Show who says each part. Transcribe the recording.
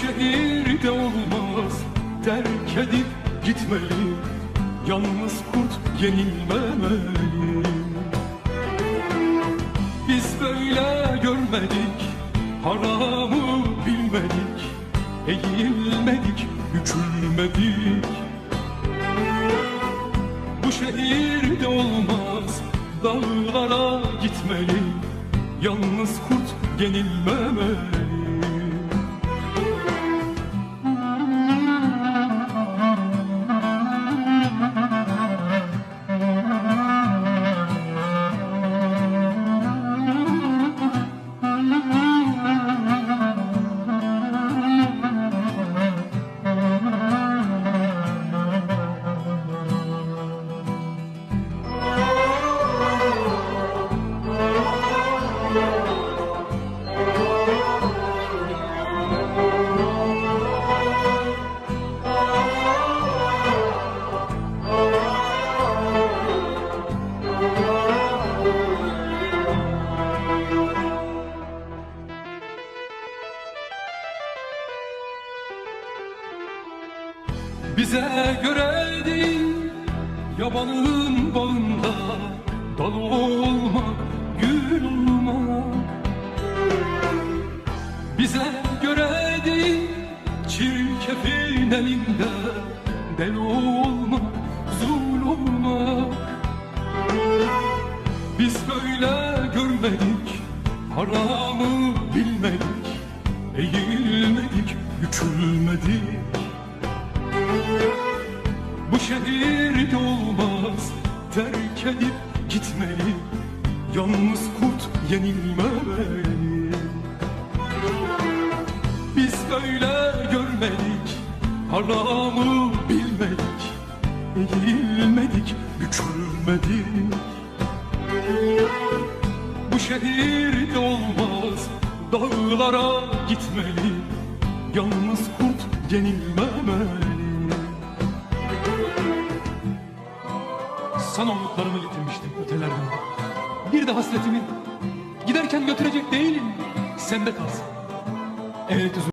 Speaker 1: şehirde olmaz, terk edip gitmeli Yalnız kurt yenilmemeli Biz böyle görmedik, haramı bilmedik Eğilmedik, bükülmedik. Bu şehirde olmaz, dağlara gitmeli Yalnız kurt yenilmemeli Bize göre değil Yabanın bağında Dal olmak, gül olmak. Bize göre değil Çirkefin elinde Del olmak, zul olmak. Biz böyle görmedik Haramı bilmedik Eğilmedik, bükülmedik bu şehirde olmaz terk edip gitmeli. Yalnız kurt yenilmemeli. Biz böyle görmedik haramı bilmedik. Eğilmedik bükülmedik. Bu şehirde olmaz dağlara gitmeli. Yalnız kurt yenilmemeli Sana umutlarımı getirmiştim ötelerden. Bir de hasretimi giderken götürecek değilim. Sende kalsın. Evet uzun.